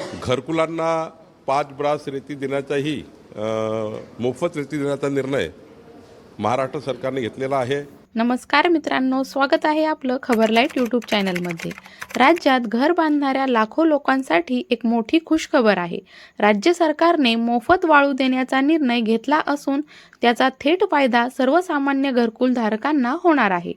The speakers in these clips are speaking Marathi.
घरकुलांना पाच ब्रास रेती देण्याचाही मोफत रेती देण्याचा निर्णय महाराष्ट्र सरकारने घेतलेला आहे. नमस्कार मित्रांनो स्वागत आहे आपलं खबरलाईट यूट्यूब चॅनलमध्ये. राज्यात घर बांधणाऱ्या लाखो लोकांसाठी एक मोठी खुशखबर आहे. राज्य सरकारने मोफत वाळू देण्याचा निर्णय घेतला असून त्याचा थेट फायदा सर्वसामान्य घरकुल धारकांना होणार आहे.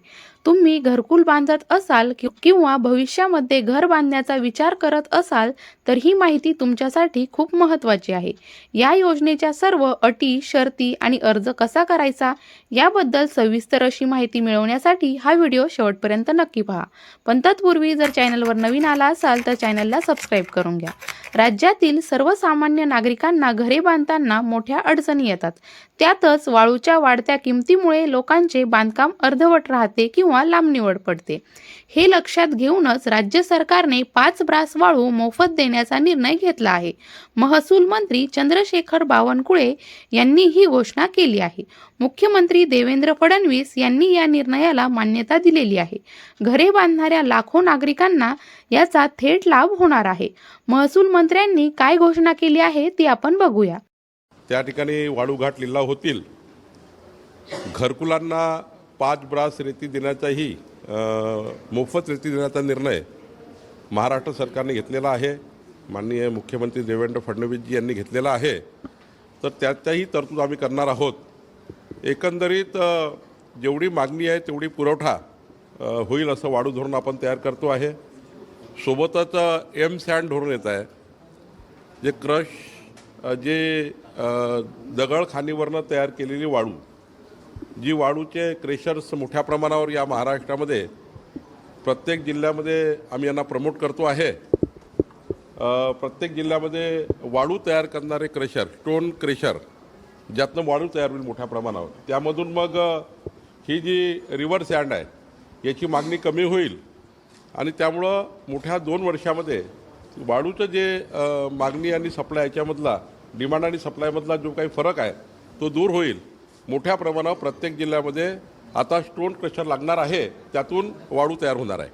तुम्ही घरकुल बांधत असाल किंवा भविष्यामध्ये घर बांधण्याचा विचार करत असाल तर ही माहिती तुमच्यासाठी खूप महत्त्वाची आहे. या योजनेच्या सर्व अटी शर्ती आणि अर्ज कसा करायचा याबद्दल सविस्तर अशी माहिती मिळवण्यासाठी हा व्हिडिओ शेवटपर्यंत नक्की पहा. पण तत्पूर्वी जर चॅनलवर नवीन आला असाल तर चॅनलला सबस्क्राईब करून घ्या. राज्यातील सर्वसामान्य नागरिकांना घरे बांधताना मोठ्या अडचणी येतात. त्यातच वाळूच्या वाढत्या किमतीमुळे लोकांचे बांधकाम अर्धवट राहते किंवा लांबणीवर पडते. हे लक्षात घेऊनच राज्य सरकारने पाच ब्रास वाळू मोफत देण्याचा निर्णय घेतला आहे. महसूल मंत्री चंद्रशेखर बावनकुळे यांनी ही घोषणा केली आहे. मुख्यमंत्री देवेंद्र फडणवीस यांनी या निर्णयाला मान्यता दिलेली आहे. घरे बांधणाऱ्या लाखो नागरिकांना याचा थेट लाभ होणार आहे. महसूल मंत्र्यांनी काय घोषणा केली आहे ती आपण बघूया. त्या ठिकाणी वाळूघाट लिलाव होतील. घरकुलांना पाच ब्रास रेती देण्याचाही मोफत रेती देण्याचा निर्णय महाराष्ट्र सरकारने घेतलेला आहे. माननीय मुख्यमंत्री देवेंद्र फडणवीसजी यांनी घेतलेला आहे. तर त्याच्याही तरतूद आम्ही करणार आहोत. एकंदरीत जेवढी मागणी आहे तेवढी पुरवठा होईल असं वाढू धोरण आपण तयार करतो आहे. सोबतच एम सँड धोरण येत आहे. जे क्रश जे दगडखानीवरनं तयार केलेली वाळू जी वाळूचे क्रेशर्स मोठ्या प्रमाणावर या महाराष्ट्रामध्ये प्रत्येक जिल्ह्यामध्ये आम्ही यांना प्रमोट करतो आहे. प्रत्येक जिल्ह्यामध्ये वाळू तयार करणारे क्रेशर स्टोन क्रेशर ज्यातनं वाळू तयार होईल मोठ्या प्रमाणावर. त्यामधून मग ही जी रिव्हर सँड आहे याची मागणी कमी होईल. आणि त्यामुळं मोठ्या दोन वर्षामध्ये वाळूचं जे मागणी आणि सप्लाय याच्यामधला डिमांड आणि सप्लायमधला जो काही फरक आहे तो दूर होईल. मोठ्या प्रमाणावर प्रत्येक जिल्ह्यामध्ये आता स्टोन क्रशर लागणार आहे त्यातून वाळू तयार होणार आहे.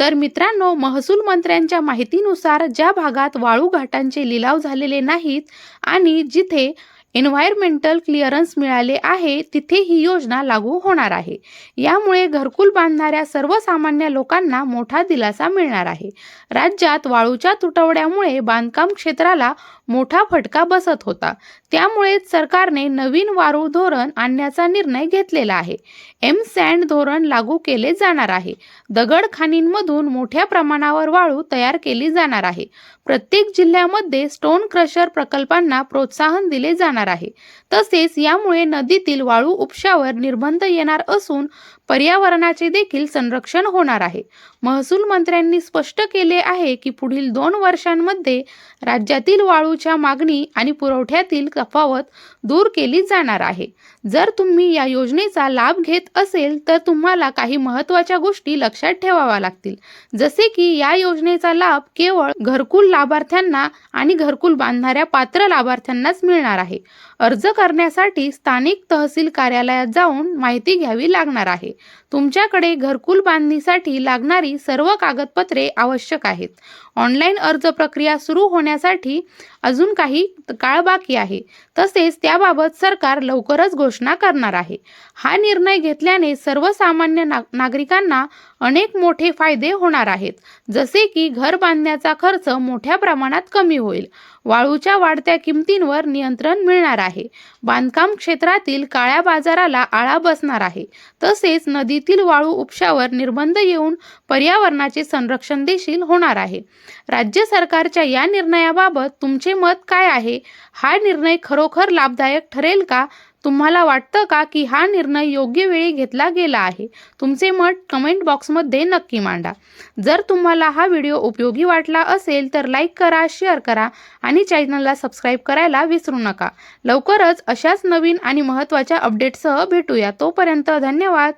तर मित्रांनो महसूल मंत्र्यांच्या माहितीनुसार ज्या भागात वाळू घाटांचे लिलाव झालेले नाहीत आणि जिथे एन्व्हायरमेंटल क्लिअरन्स मिळाले आहे तिथे ही योजना लागू होणार आहे. यामुळे घरकुल बांधणाऱ्या सर्वसामान्य लोकांना मोठा दिलासा मिळणार आहे. राज्यात वाळूच्या तुटवड्यामुळे बांधकाम क्षेत्राला मोठा फटका बसत होता. त्यामुळेच सरकारने नवीन वाळू धोरण आणण्याचा निर्णय घेतलेला आहे. एम सँड धोरण लागू केले जाणार आहे. दगड खाणींमधून मोठ्या प्रमाणावर वाळू तयार केली जाणार आहे. प्रत्येक जिल्ह्यामध्ये स्टोन क्रशर प्रकल्पांना प्रोत्साहन दिले जाणार आहे. तसेच यामुळे नदीतील वाळू उपशावर निर्बंध येणार असून पर्यावरणाचे देखील संरक्षण होणार आहे. महसूल मंत्र्यांनी स्पष्ट केले आहे की पुढील दोन वर्षांमध्ये राज्यातील वाळूच्या मागणी आणि पुरवठ्यातील तफावत दूर केली जाणार आहे. जर तुम्ही या योजनेचा लाभ घेत असेल तर तुम्हाला काही महत्त्वाच्या गोष्टी लक्षात ठेवाव्या लागतील. जसे की या योजनेचा लाभ केवळ घरकुल लाभार्थ्यांना आणि घरकुल बांधणाऱ्या पात्र लाभार्थ्यांनाच मिळणार आहे. अर्ज करण्यासाठी स्थानिक तहसील कार्यालयात जाऊन माहिती घ्यावी लागणार आहे. तुमच्याकडे घरकुल बांधणीसाठी लागणारी सर्व कागदपत्रे आवश्यक आहेत. ऑनलाईन अर्ज प्रक्रिया सुरू होण्यासाठी अजून काही काळ बाकी आहे. तसेच त्याबाबत सरकार लवकरच घोषणा करणार आहे. हा निर्णय घेतल्याने सर्वसामान्य ना नागरिकांना अनेक मोठे फायदे होणार आहेत. जसे की घर बांधण्याचा खर्च मोठ्या प्रमाणात कमी होईल. वाळूच्या वाढत्या किमतींवर नियंत्रण मिळणार आहे. बांधकाम क्षेत्रातील काळ्या बाजाराला आळा बसणार आहे. तसेच नदीतील वाळू उपशावर निर्बंध येऊन पर्यावरणाचे संरक्षण देखील होणार आहे. राज्य सरकारच्या या निर्णयाबाबत तुमचे मत काय आहे? हा निर्णय खरोखर लाभदायक ठरेल का? तुम्हाला वाटतं का की हा निर्णय योग्य वेळी घेतला गेला आहे? तुमचे मत कमेंट बॉक्समध्ये नक्की मांडा. जर तुम्हाला हा व्हिडिओ उपयोगी वाटला असेल तर लाईक करा शेअर करा आणि चॅनलला सबस्क्राईब करायला विसरू नका. लवकरच अशाच नवीन आणि महत्त्वाच्या अपडेटसह भेटूया. तोपर्यंत धन्यवाद.